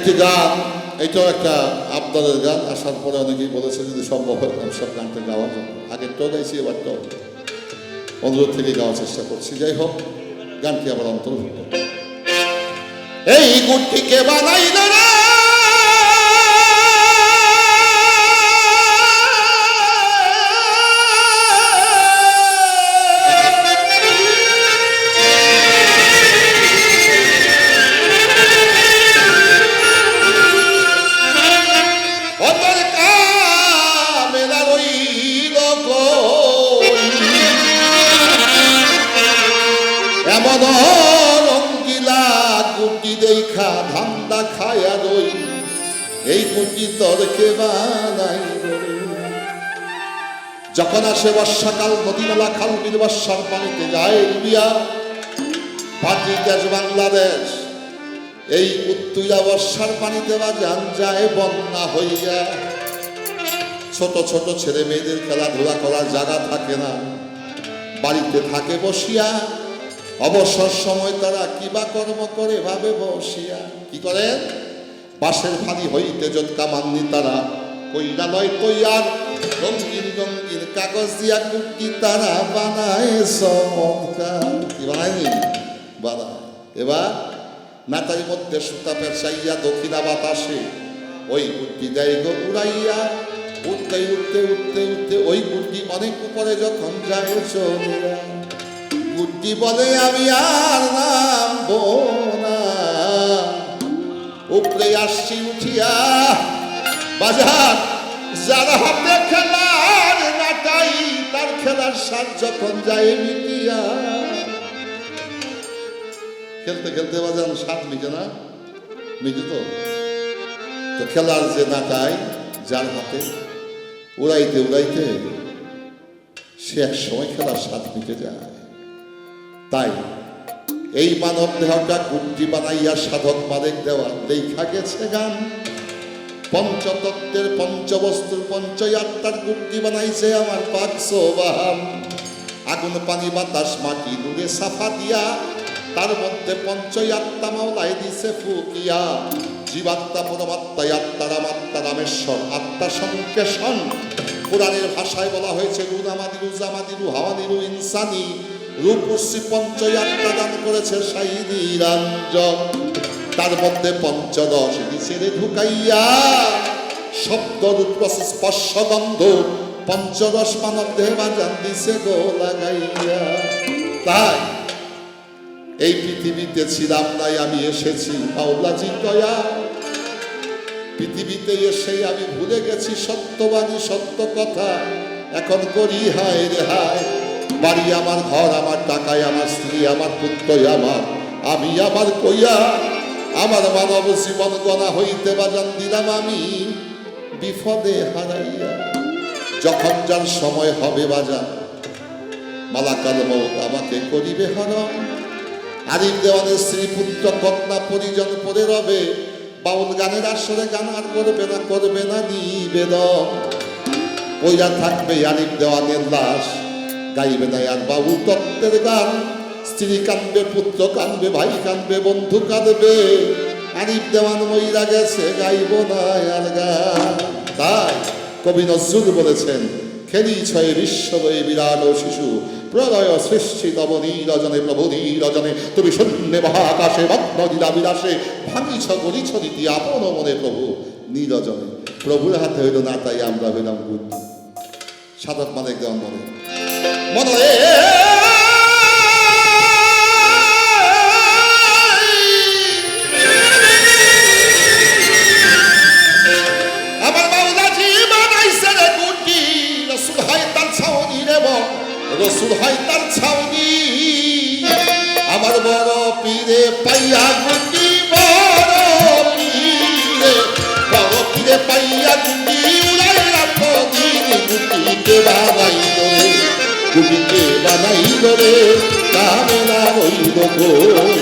একটি গান, এটাও একটা আবদারের গান, আসার পরে অনেকেই বলেছে যদি সম্ভব হয় সব গানটা গাওয়ার জন্য তো গাইছি, এবার তো অনুরোধ থেকে গাওয়ার চেষ্টা করছি। যাই হোক, গানটি আবার অন্তর্ভুক্ত। এই গুটিকে বানাইল গুটি তরকে বানাই যখন আসে বর্ষাকাল নদীনালা খাল বিল বর্ষার পানিতে যায় রুবিয়া পাটি দেশ বাংলাদেশ, এই উত্তুইলা বর্ষার পানিতে বা যান যায়, বন্যা হইয়া। ছোট ছোট ছেলে মেয়েদের খেলাধুলা করার জায়গা থাকে না। বাড়িতে থাকে বসিয়া, অবসর সময় তারা কিবা কর্ম করে, ভাবে বসিয়া। কি করেন? বাঁশের ফালি হইতে জটকা মান্নি তারা, কইরা লয় তৈয়ার। রঙিন রঙিন কাগজ দিয়া কুকি তারা বানায় চমৎকার। বানায়নি? বানায়। এবার নাতার মধ্যে সুতা পেঁচাইয়া দক্ষিণা বাতাসে ওই গুটি দেয় গো উড়াইয়া। উঠতে উঠতে উঠতে উঠতে ওই গুটি অনেক উপরে যখন যায় চলিয়া গুটি বলে, আমি আর নামবো না উপরে আসছি, উঠিয়া বাজার। যারা হাতে খেলার নাটাই তার খেলার সাজ যখন যায়, মিটিয়া। খেলতে খেলতে বাজান সাত মিটে না? মিটে তো। তো খেলার যে নাটাই যার হাতে, উড়াইতে উড়াইতে, সে এক সময় খেলার স্বাদ মিটে যায়। তাই এই মানব দেহটা গুটি বানাইয়া সাধক মালিক দেওয়া দেখা গেছে গান। পঞ্চতত্ত্বের পঞ্চবস্তুর পঞ্চয়াত্মার গুটি বানাইছে আমার বাহান আগুন, পানি, বাতাস, মাটি দূরে সাফা দিয়া তার মধ্যে পঞ্চয়াত্মা মাওলায় দিছে ফুকিয়া। জীবাত্মা, পরমাত্মা আত্মা রামাত্মা রামেশ্বর আত্মা সংকেশন। কোরআনের ভাষায় বলা হয়েছে রুনামাদিরু জামাদিরু হাওয়ানিরু ইনসানি রূপশ্রী পঞ্চয়াত্মা দান করেছে সাইদি রাঞ্জন তার মধ্যে পঞ্চদশ নিচেরে ঢুকাইয়া শব্দ রূপ স্পর্শ গন্ধ পঞ্চদশ মানব দেহ বাজান দিছে গো লাগাইয়া। তাই এই পৃথিবীতে ছিলাম নাই, আমি এসেছি মাওলাজি দয়া। পৃথিবীতে এসে আমি ভুলে গেছি সত্যবাণী, সত্য কথা। এখন করি হায় রে হায়। বাড়ি, আমার ঘর, আমার টাকায়, আমার স্ত্রী, আমার পুত্রই আমার। আমি আমার কইয়া, আমার মানব জীবন গণা হইতে বাজান দিলাম আমি, বিপদে হারাইয়া। যখন যার সময় হবে বাজান মালাকাল মৌত আমাকে করিবে হরণ আরিফ দেওয়ানের স্ত্রী, পুত্র, কন্যা, পরিজন পরে রবে। বাউল গানের আসরে গান আর করবে না করবে না নিবেদন ওইরা থাকবে আরিফ দেওয়ানের লাশ। গাইবে আর বাউল তত্ত্বের গান। স্ত্রী কাঁদবে, পুত্র কাঁদবে, ভাই কাঁদবে, বন্ধু কাঁদবে। আরিফ দেওয়ান মইরা গেছে, গাইব না আর গান। তাই কবি নজরুল বলেছেন, খেলি ছয়ে বিশ্বদয়ে বিরাট শিশু। প্রলয় সৃষ্টি তব নীরজনে, প্রভু নীরজনে। তুমি শূন্য মহাকাশে মগ্ন লীলা বিলাসে। ভাঙিছ, গলিছ নীতি আপন মনে প্রভু নীরজনে। প্রভুর হাতে হইল না, তাই আমরা হইলাম গুণ। সাধক মানে দেওয়ান বলে মনে আমার মাওলাজি বানাইছে রে গুটি রসুল হয় তার ছাউনি রে রসুল বানাইল রে কামনা হইল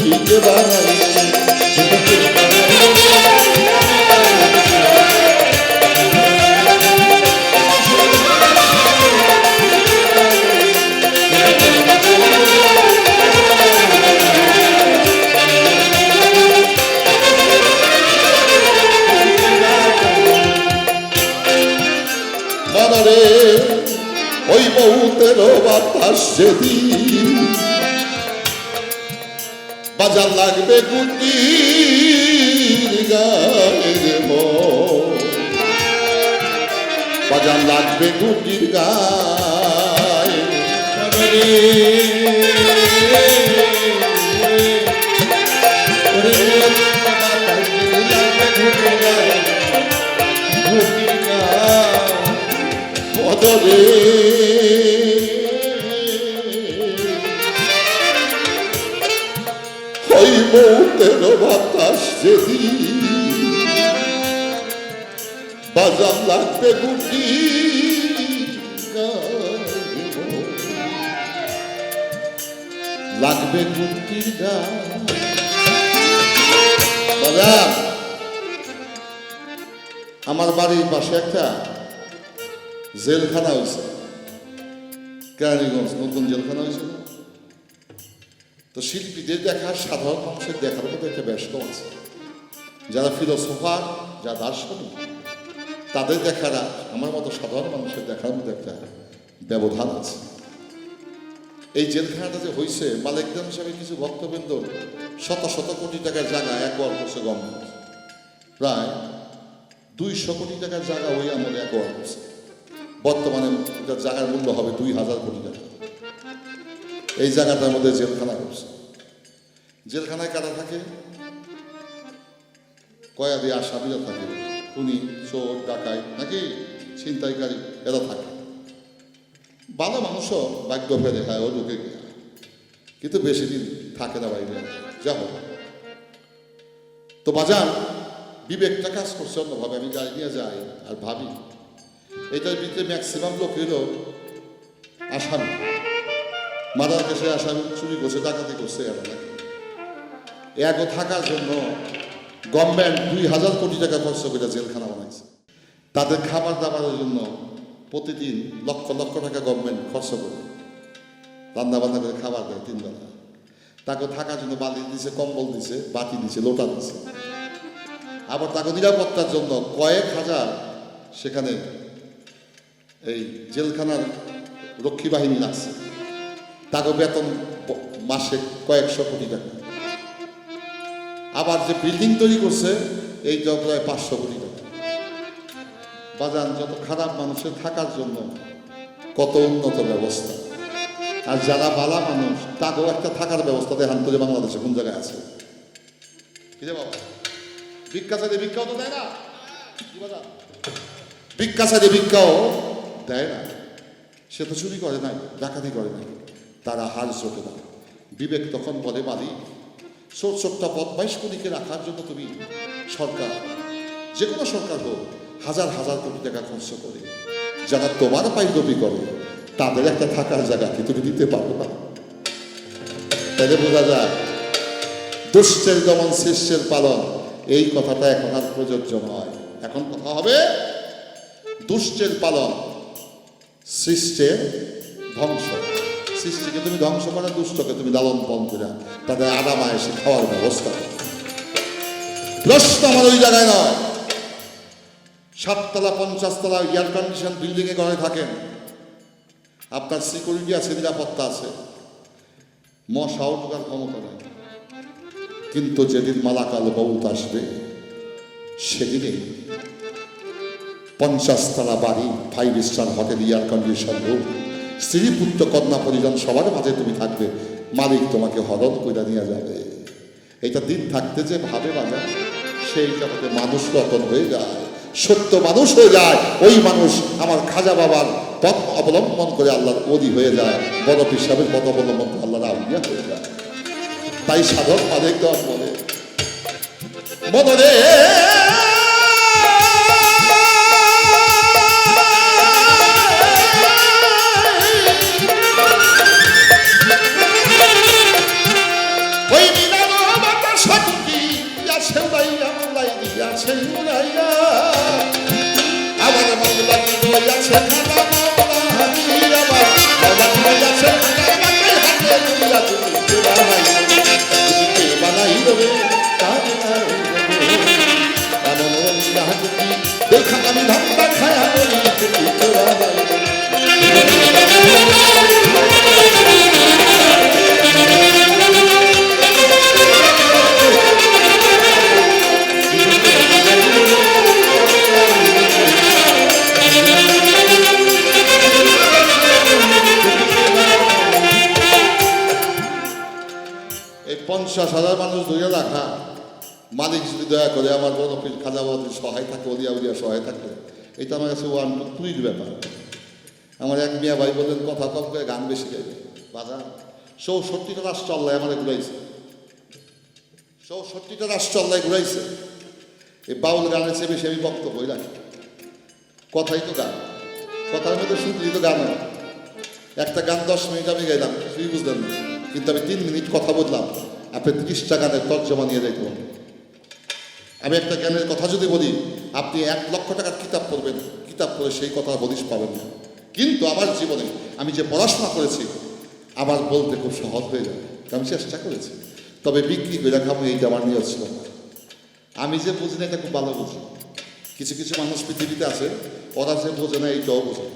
রই গুটিতে বানাই গুটিতে বানাই ওই মৌতের বাতাস যেদিন বাজার লাগবে গুটির গায়ের বাজার লাগবে গুটির গায়ে মনরে মৌতের বাতাস যেদিন বাজার লাগবে গুটি, লাগবে গুটির গান আমার বাড়ির পাশে একটা জেলখানা হয়েছে। কেরানীগঞ্জ, নতুন জেলখানা হয়েছে? তো শিল্পীদের দেখা সাধারণ মানুষের দেখার মধ্যে একটা ব্যস্ত আছে যারা ফিলোসোফার যারা দার্শনিক, তাদের দেখারা আমার মতো সাধারণ মানুষের দেখার মতো একটা ব্যবধান আছে। এই জেলখানাটা যে হয়েছে মালিকদান হিসাবে কিছু ভক্তবৃন্দ শত শত কোটি টাকার জায়গা একবার করছে গভর্নমেন্ট। প্রায় দুইশো কোটি টাকার জায়গা ওই আমলে একবার করছে বর্তমানে জায়গার মূল্য হবে দুই হাজার কোটি টাকা। এই জায়গাটার মধ্যে জেলখানা করছে। জেলখানায় কারা থাকে? কয়াদি, আসামিরা থাকে। খুনি, চোর, ডাকাই, নাকি ছিনতাইকারী, এরা থাকে। ভালো মানুষও বাক্য ফেলে হয় ও ঢুকে গিয়া। কিন্তু বেশি দিন থাকে না বাইরে। যা হোক। তো বাজার, বিবেকটা কাজ করছে অন্যভাবে। আমি গাড়ি নিয়ে যাই আর ভাবি, এটার ভিতরে ম্যাক্সিমাম লোক হলো আসামি। মাদার দেশে আসামি চুরি করছে, ডাকাতি করছে এগো থাকার জন্য গভর্নমেন্ট দুই হাজার কোটি টাকা খরচ করে জেলখানা বানাইছে। তাদের খাবার দাবারের জন্য প্রতিদিন লক্ষ লক্ষ টাকা গভর্নমেন্ট খরচ করে। রান্না বান্না করে খাবার দেয় তিন বেলা তাকে থাকার জন্য বালি দিছে, কম্বল দিছে, বাতি দিছে, লোটা দিছে। আবার তাকে নিরাপত্তার জন্য কয়েক হাজার সেখানে এই জেলখানার রক্ষী বাহিনী আছে তাকে বেতন মাসে কয়েকশো কোটি টাকা। আবার যে বিল্ডিং তৈরি করছে এইটা প্রায় পাঁচশো কোটি টাকা। বাজান, যত খারাপ মানুষের থাকার জন্য কত উন্নত ব্যবস্থা। আর যারা বালা মানুষ, তাকেও একটা থাকার ব্যবস্থা দেয় আন্তর্জাতিক বাংলাদেশে, কোন জায়গায় আছে? বাবা? ভিক্ষা চাইলে ভিক্ষাও তো দেয় না। ভিক্ষা চাইলে ভিক্ষাও দেয় না। সে তো চুরি করে নাই, ডাকাতি করে নাই। তারা হাল চোখে না বিবেক তখন বলে, মালিক ছোট ছোট্ট বদমাইশ কুলিকে রাখার জন্য তুমি সরকার। যে কোনো সরকার হোক, হাজার হাজার কোটি টাকা খরচ করে। যারা তোমার পাইদবি করে, তাদের একটা থাকার জায়গা কি তুমি দিতে পারো না? তাহলে বোঝা যায়, দুষ্টের দমন শিষ্যের পালন, এই কথাটা এখন আর প্রযোজ্য নয়। এখন কথা হবে দুষ্টের পালন সৃষ্টের ধ্বংস। সৃষ্টিকে তুমি ধ্বংস করে, দুষ্টকে তুমি লালন পালন করে তাদের আরামা এসে খাওয়ার ব্যবস্থা। প্রশ্ন আমার ওই জায়গায় নয়। সাততলা, পঞ্চাশতলা এয়ার কন্ডিশন বিল্ডিংয়ে ঘরে থাকেন। আপনার সিকিউরিটি আছে, নিরাপত্তা আছে। মশাও ঢোকার ক্ষমতা নেই। কিন্তু যেদিন মালাকাল বউত আসবে, সেদিনে পঞ্চাশ তলা বাড়ি five star hotel air condition room স্ত্রী পুত্র কন্যা পরিজন সবার মাঝে তুমি থাকবে। মালিক তোমাকে হরণ করে নিয়ে যাবে। এটা দিন থাকতে যে ভাবে বাজার, সেই জগতে মানুষ রতন হয়ে যায়, সত্য মানুষ হয়ে যায়, ওই মানুষ আমার খাজা বাবার পথ অবলম্বন করে আল্লাহর অধি হয়ে যায়, বড় পিসাবের পথ অবলম্বন করে আল্লাহর আউলিয়া হয়ে যায়। তাই সাধক মালিক দল বলে মদরে আমার বড় পীর খাজাবাদের সহায় থাকে অলিয়া উলিয়া সহায় থাকে এটা আমার কাছে ওয়ান টু থ্রির ব্যাপার। আমার এক মিয়া ভাই বললেন, কথা কম করে গান বেশি গাইবে। বাজার চৌষট্টিটা রাষ্ট্র আল্লাহ আমার ঘুরাইছে। চৌষট্টিটা রাষ্ট্র আল্লাহ ঘুরাইছে। এই বাউল গানের চেয়ে বেশি আমি বক্তব্য রাখি কথাই তো গান। কথার মধ্যে শুনলি তো গান একটা গান দশ মিনিট আমি গাইলাম, কিছুই বুঝলেন না। কিন্তু আমি তিন মিনিট কথা বললাম, আপনি ত্রিশটা গানের তর্জমা নিয়ে যাইতে পারবেন আমি একটা জ্ঞানের কথা যদি বলি, আপনি এক লক্ষ টাকার কিতাব পড়বেন, কিতাব পড়ে সেই কথা হদিশ পাবেন না। কিন্তু আমার জীবনে আমি যে পড়াশোনা করেছি, আমার বলতে খুব সহজ হয়ে যাবে। আমি চেষ্টা করেছি। তবে বিক্রি করে খাব এইটা আমার নিয়ে ছিল আমি যে বুঝি না এটা খুব ভালো বুঝি। কিছু কিছু মানুষ পৃথিবীতে আছে, ওরা যে বোঝে না এইটাও বোঝে।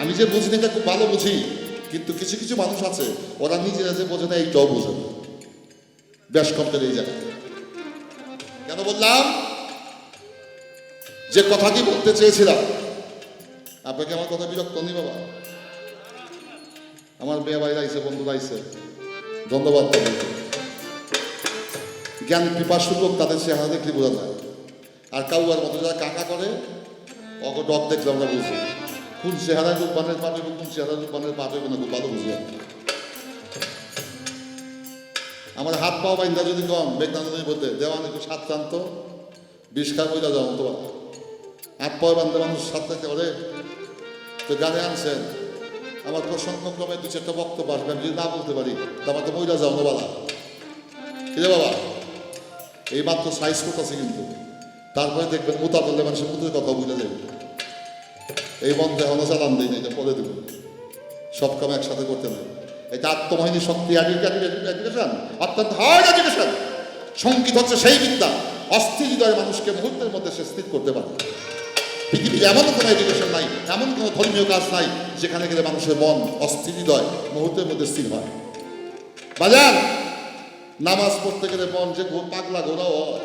আমি যে বুঝি না এটা খুব ভালো বুঝি, কিন্তু কিছু কিছু মানুষ আছে, ওরা নিজেরা যে বোঝে না এইটাও বোঝে না। বেশ কমতে এই জায়গায়। কেন বললাম? যে কথাটি বলতে চেয়েছিলাম? আপনাকে আমার কথা বিরক্ত নি বাবা। আমার মেয়ে বাইরে আইসে, বন্ধুরা আইসে। ধন্যবাদ জ্ঞান পিপাসু লোক তাদের চেহারা দেখলে বোঝা যায়। আর কাউয়ার মতো যারা কাকা করে অগ ডক দেখলে আমরা বুঝি। কোন চেহারায় রূপবানের পাবে কোন চেহারায় রূপবানের পাবে না, খুব বুঝি আমরা। হাত পাও বাইন্দা যদি কম মেঘনানদের মধ্যে দেওয়ান একটু সাত টানত বিষ খা বইলা যাও তো হাত পাও বান্ধব মানুষ সাত থাকতে পারে। তো গানে আনছেন। আমার প্রসঙ্গক্রমে দু চারটা বক্তব্য আসবে, আমি যদি না বলতে পারি, তা আমার তো মহিলা যাও বালা। কিরে বাবা? এই মাত্র সাইজ করতেছে কিন্তু। তারপরে দেখবেন মুতা বললে মানুষের মুতের কথা বুঝে যাবে এই বন্ধে এখনও চালান দিই না এটা পরে দেবো। সব কাম একসাথে করতে নাই। এটা আত্মবাহিনী শক্তি এডুকেশন অত্যন্ত হার্ড এডুকেশন সংগীত হচ্ছে সেই বিদ্যা। অস্থির হৃদয়ের মানুষকে মুহূর্তের মধ্যে সে স্থির করতে পারে। পৃথিবীতে এমন কোনো এডুকেশন নাই, এমন কোনো ধর্মীয় কাজ নাই, যেখানে গেলে মানুষের মন অস্থির হৃদয় মুহূর্তের মধ্যে স্থির হয়। বাজার নামাজ পড়তে গেলে মন যে পাগলা ঘোরাও হয়।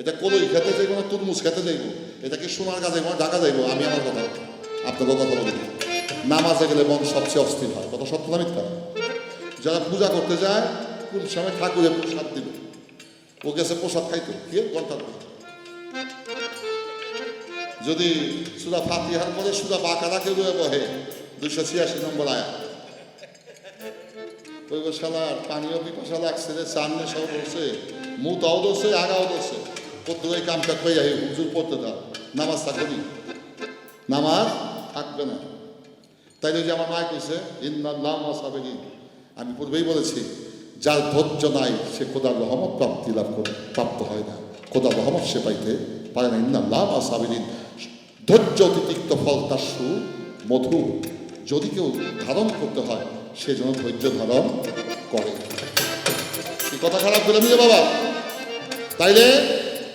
এটা কলই খেতে যাইব না, তুরমুজ খেতে যাইব এটাকে সোনার গাছ যাইব না ঢাকা যাইব আমি আমার কথা আপনাকে কথা বলি। নামাজে গেলে মন সবচেয়ে অস্থির হয়। কথা সত্য না মিথ্যা? যারা পূজা করতে যায়, কোন সময় ঠাকুরের প্রসাদ দিবে। ও গেছে প্রসাদ খাইতো। কি? ঘণ্টার। যদি সুদা ফাতিহার পরে সুদা বাঁকারাকে রয়ে বহে, দুইশো ছিয়াশি নম্বর আয়া শালার পানীয় পিপাসা লাগছে রে সামনে সব বসে মুতাও দোষে আগাও দোষে কত এই কামটা কই হুজুর পড়তে দাও, নামাজ থাকবে নামাজ থাকবে না। তাই যে আমার মায় কইছে ইন্দাল্লাহ সাবেরিন। আমি পূর্বেই বলেছি, যার ধৈর্য নাই, সে খোদার রহমত প্রাপ্তি লাভ প্রাপ্ত হয় না। খোদার রহমত সে পাইতে পারে না। ইন্দাল্লাহ সাবেরিন। ধৈর্য অতিরিক্ত ফল তার সু মধু। যদি কেউ ধারণ করতে হয়, সে যেন ধৈর্য ধারণ করে। কথা খারাপ বলে যে বাবা। তাইলে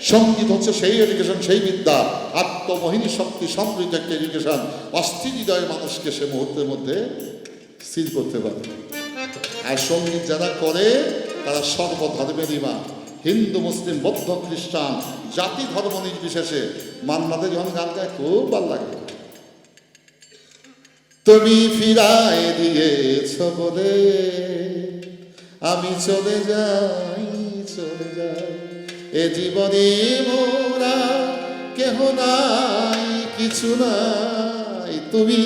সংগীত হচ্ছে সেই এডুকেশন সেই বিদ্যা। আত্মমোহিনী শক্তি, সমৃদ্ধ একটা এডুকেশন অস্থির মানুষকে সে মুহূর্তের মধ্যে স্থির করতে পারে। আর সংগীত যারা করে, তারা সর্বধর্মের ইমা হিন্দু, মুসলিম, বৌদ্ধ, খ্রিস্টান, জাতি, ধর্ম নির্বিশেষে মান্নাদের যখন গান গায়, খুব ভালো লাগে। তুমি ফিরায় দিয়েছ বলে, আমি চলে যাই চলে যাই। এ জীবনে মোরা কেহ নাই, কিছু নাই। তুমি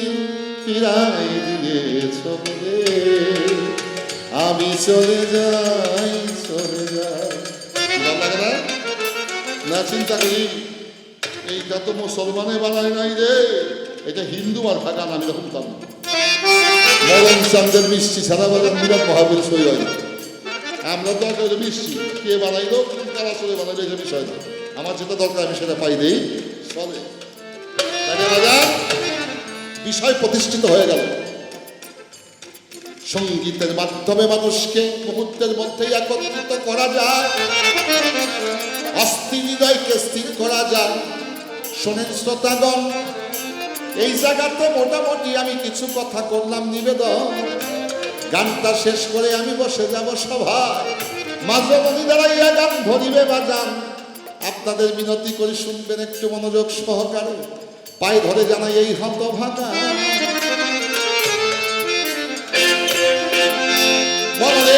ফিরায় দিয়েছ আমি চলে যাই চলে যাই। না? না, চিন্তা করি। এইটা তো মুসলমানে বানায় নাই রে, এটা হিন্দু আর ফাঁকা আমি রকম কাম মরম চান্দের মিষ্টি ছাড়া বলেন বিরাট মহাবীর সই না। আমরা তো আগে মিষ্টি। কে বানাইলো? কারা চলে বানাইলো? এটা বিষয় না। আমার যেটা দরকার, আমি সেটা পাই দেই। চলে। রাজা, বিষয় প্রতিষ্ঠিত হয়ে গেল। সঙ্গীতের মাধ্যমে মানুষকে মুহূর্তের মধ্যেই একত্রিত করা যায়। অস্থির হৃদয়কে স্থির করা যায়। শোনেন শ্রোতাগণ, এই জায়গাতে মোটামুটি আমি কিছু কথা করলাম নিবেদন। গানটা শেষ করে আমি বসে যাব সভায়। মাঝে মনি দাঁড়াইয়া গান ধরিবে বাজান। আপনাদের মিনতি করে, শুনবেন একটু মনোযোগ সহকারে। পায়ে ধরে জানাই এই হত ভাঙা মনে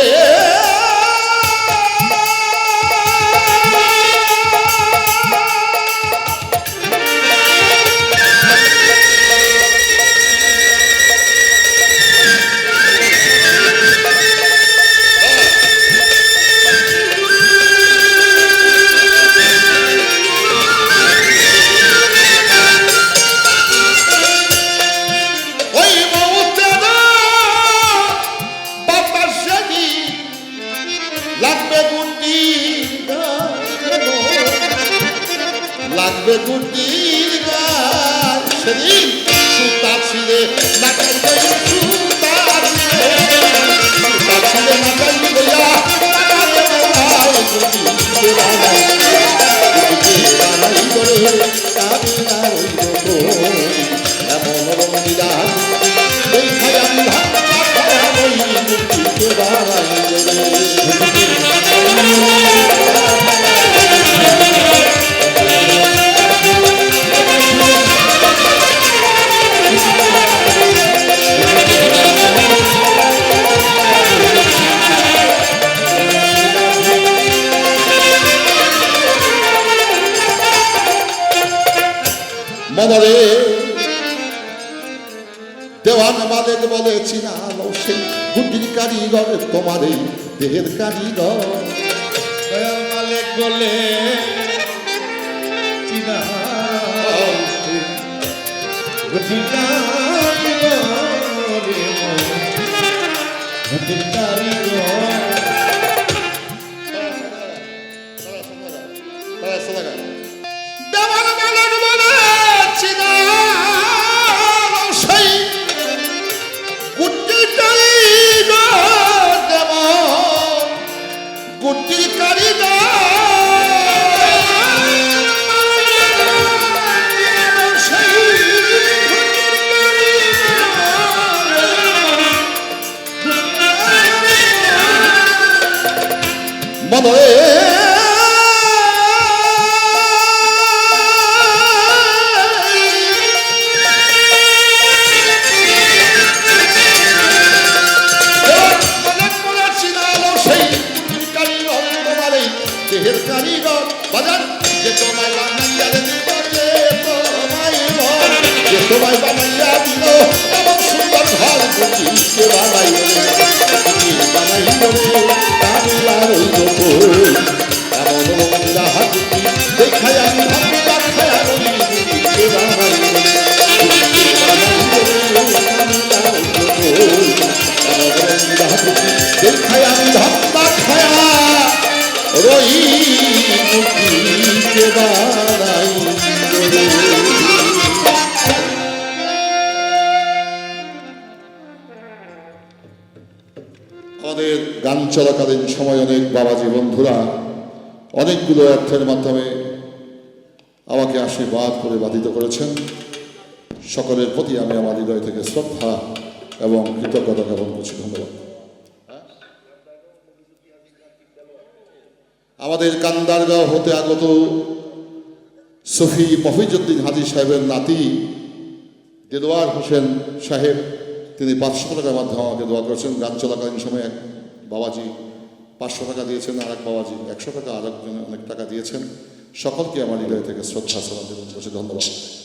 লাগবে গুটি লাগবে কুর্তি গান সেদিন সুতা ছিঁড়ে নাকাই দেওয়ান মালেক বলে চিনালো সেই গুটির কারিগর তোমার এই দেহের কারিগর। মালিক বলে চিনা দেহের কারিগর। বাজার যে তোমায় বানাইয়া দিল যে তোমায় বানাইয়া দিল আমাদের গান চলাকালীন সময় অনেক বাবাজি বন্ধুরা অনেকগুলো অর্থের মাধ্যমে আমাকে আশীর্বাদ করে বাধিত করেছেন। সকলের প্রতি আমি আমার হৃদয় থেকে শ্রদ্ধা এবং কৃতজ্ঞতা জ্ঞাপন করছি। ধন্যবাদ। আমাদের কান্দারগাঁও হতে আগত সফি মফিজুদ্দিন হাজি সাহেবের নাতি দেদোয়ার হোসেন সাহেব তিনি পাঁচশো টাকার মাধ্যমে আমাকে দোয়া করেছেন। গান চলাকালীন সময় এক বাবাজি পাঁচশো টাকা দিয়েছেন আর এক বাবাজি একশো টাকা আর একজন অনেক টাকা দিয়েছেন। সকলকে আমার হৃদয় থেকে শ্রদ্ধা, সালাম দেবেন ধন্যবাদ।